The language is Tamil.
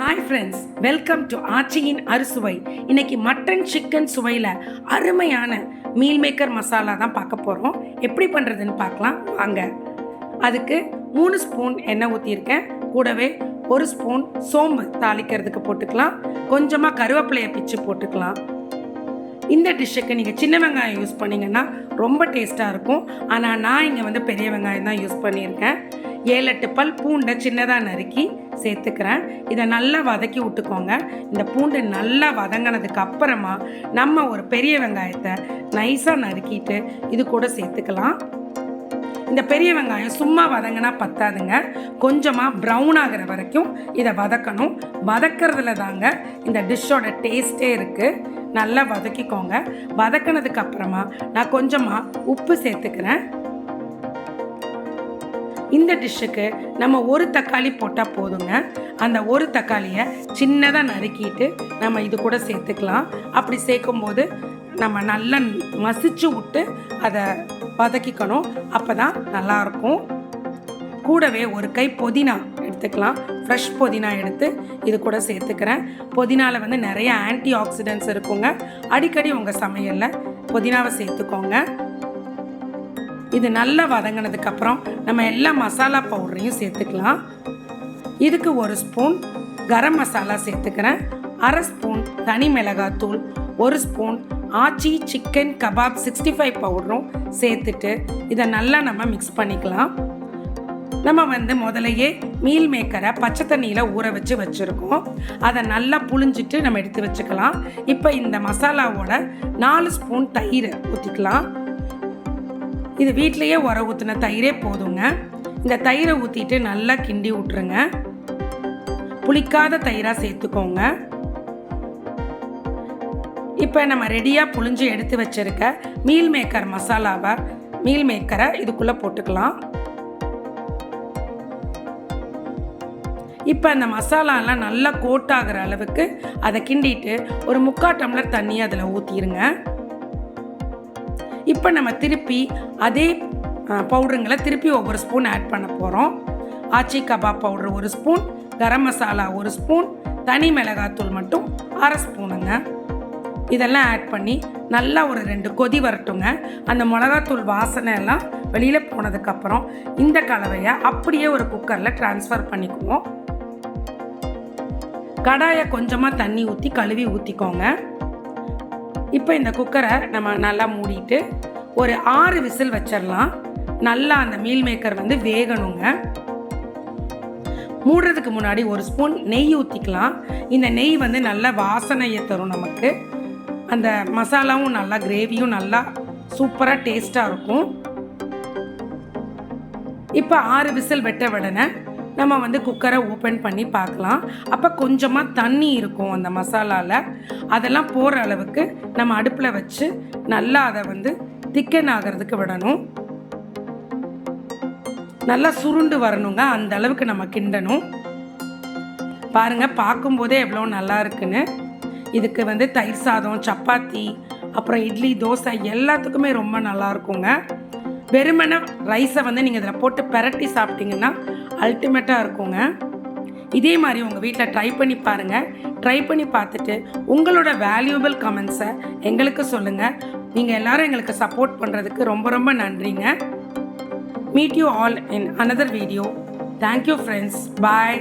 ஹாய் ஃப்ரெண்ட்ஸ் வெல்கம் டு ஆச்சியின் அறுசுவை. இன்னைக்கு மட்டன் சிக்கன் சுவையில் அருமையான மீல் மேக்கர் மசாலா தான் பார்க்க போகிறோம் எப்படி பண்ணுறதுன்னு பார்க்கலாம். வாங்க. அதுக்கு மூணு ஸ்பூன் எண்ணெய் ஊற்றியிருக்கேன் கூடவே ஒரு ஸ்பூன் சோம்பு தாளிக்கிறதுக்கு போட்டுக்கலாம். கொஞ்சமாக கருவேப்பிலையை பிச்சு போட்டுக்கலாம். இந்த டிஷ்ஷுக்கு நீங்கள் சின்ன வெங்காயம் யூஸ் பண்ணிங்கன்னா ரொம்ப டேஸ்ட்டாக இருக்கும். ஆனால் நான் இங்கே வந்து பெரிய வெங்காயம் தான் யூஸ் பண்ணியிருக்கேன். ஏழு எட்டு பல் பூண்டை சின்னதாக நறுக்கி சேர்த்துக்கிறேன். இதை நல்லா வதக்கி விட்டுக்கோங்க. இந்த பூண்டு நல்லா வதங்கினதுக்கு அப்புறமா நம்ம ஒரு பெரிய வெங்காயத்தை நைஸாக நறுக்கிட்டு இது கூட சேர்த்துக்கலாம். இந்த பெரிய வெங்காயம் சும்மா வதங்கினா பத்தாதுங்க. கொஞ்சமாக ப்ரௌன் ஆகிற வரைக்கும் இதை வதக்கணும். வதக்கிறதுல தாங்க இந்த டிஷ்ஷோட டேஸ்ட்டே இருக்குது நல்லா வதக்கிக்கோங்க. வதக்கினதுக்கு அப்புறமா நான் கொஞ்சமாக உப்பு சேர்த்துக்கிறேன். இந்த டிஷ்ஷுக்கு நம்ம ஒரு தக்காளி போட்டால் போதுங்க. அந்த ஒரு தக்காளியை சின்னதாக நறுக்கிட்டு நம்ம இது கூட சேர்த்துக்கலாம். அப்படி சேர்க்கும்போது நம்ம நல்லா மசிச்சு விட்டு அதை வதக்கிக்கணும். அப்போ தான் நல்லாயிருக்கும் கூடவே ஒரு கை புதினா எடுத்துக்கலாம். ஃப்ரெஷ் புதினா எடுத்து இது கூட சேர்த்துக்கிறேன். புதினாவில் வந்து நிறைய ஆன்டி ஆக்சிடென்ட்ஸ் இருக்குங்க. அடிக்கடி உங்கள் சமையலில் புதினாவை சேர்த்துக்கோங்க. இது நல்லா வதங்கினதுக்கப்புறம் நம்ம எல்லா மசாலா பவுடரையும் சேர்த்துக்கலாம். இதுக்கு ஒரு ஸ்பூன் கரம் மசாலா சேர்த்துக்கிறேன். அரை ஸ்பூன் தனி மிளகாத்தூள் ஒரு spoon Aachi chicken kebab sixty five பவுடரும் சேர்த்துட்டு இதை நல்லா நம்ம மிக்ஸ் பண்ணிக்கலாம். நம்ம வந்து முதலையே மீல் மேக்கரை பச்சை தண்ணியில் ஊற வச்சு வச்சுருக்கோம். அதை நல்லா புழிஞ்சிட்டு நம்ம எடுத்து வச்சுக்கலாம். இப்போ இந்த மசாலாவோட நாலு ஸ்பூன் தயிர் ஊற்றிக்கலாம் இது வீட்டிலையே உர ஊற்றின தயிரே போதுங்க. இந்த தயிரை ஊற்றிட்டு நல்லா கிண்டி விட்ருங்க புளிக்காத தயிராக சேர்த்துக்கோங்க. இப்போ நம்ம ரெடியாக புளிஞ்சு எடுத்து வச்சிருக்க மீல் மேக்கர் மசாலாவை மீல் மேக்கரை இதுக்குள்ளே போட்டுக்கலாம். இப்போ அந்த மசாலாலாம் நல்லா கோட் ஆகிற அளவுக்கு அதை கிண்டிட்டு ஒரு முக்கால் டம்ளர் தண்ணி அதில் ஊற்றிடுங்க இப்போ நம்ம திருப்பி அதே பவுடருங்களை திருப்பி ஒவ்வொரு ஸ்பூன் ஆட் பண்ண போகிறோம் ஆச்சி கபாப் பவுடர் ஒரு ஸ்பூன் கரம் மசாலா ஒரு ஸ்பூன் தனி மிளகாத்தூள் மட்டும் அரை ஸ்பூனுங்க இதெல்லாம் ஆட் பண்ணி நல்லா ஒரு ரெண்டு கொதி வரட்டுங்க. அந்த மிளகாத்தூள் வாசனை எல்லாம் வெளியில் போனதுக்கப்புறம் இந்த கலவையை அப்படியே ஒரு குக்கரில் ட்ரான்ஸ்ஃபர் பண்ணிக்குவோம். கடாயை கொஞ்சமாக தண்ணி ஊற்றி கழுவி ஊற்றிக்கோங்க இப்போ இந்த குக்கரை நம்ம நல்லா மூடிட்டு ஒரு ஆறு விசில் வச்சிடலாம் நல்லா அந்த மீல் மேக்கர் வந்து வேகணுங்க. மூடுறதுக்கு முன்னாடி ஒரு ஸ்பூன் நெய் ஊற்றிக்கலாம் இந்த நெய் வந்து நல்ல வாசனையை தரும் நமக்கு. அந்த மசாலாவும் நல்லா கிரேவியும் நல்லா சூப்பராக டேஸ்ட்டாக இருக்கும். இப்போ ஆறு விசில் வெட்ட விடனே நம்ம வந்து குக்கரை ஓப்பன் பண்ணி பார்க்கலாம். அப்போ கொஞ்சமாக தண்ணி இருக்கும் அந்த மசாலாவில் அதெல்லாம் போகிற அளவுக்கு நம்ம அடுப்பில் வச்சு நல்லா அதை வந்து திக்கன் ஆகிறதுக்கு விடணும். நல்லா சுருண்டு வரணுங்க. அந்த அளவுக்கு நம்ம கிண்டணும். பாருங்க பார்க்கும்போதே எவ்வளோ நல்லா இருக்குன்னு. இதுக்கு வந்து தயிர் சாதம் சப்பாத்தி அப்புறம் இட்லி தோசை எல்லாத்துக்குமே ரொம்ப நல்லா இருக்குங்க. வெறுமனை ரைஸை வந்து நீங்கள் இதில் போட்டு பெரட்டி சாப்பிட்டீங்கன்னா அல்டிமேட்டாக இருக்குங்க. இதே மாதிரி உங்கள் வீட்டில் ட்ரை பண்ணி பாருங்கள் ட்ரை பண்ணி பார்த்துட்டு உங்களோட வேல்யூபிள் கமெண்ட்ஸை எங்களுக்கு சொல்லுங்கள் நீங்கள் எல்லோரும் எங்களுக்கு சப்போர்ட் பண்ணுறதுக்கு ரொம்ப ரொம்ப நன்றிங்க. Meet you all in another video thank you friends bye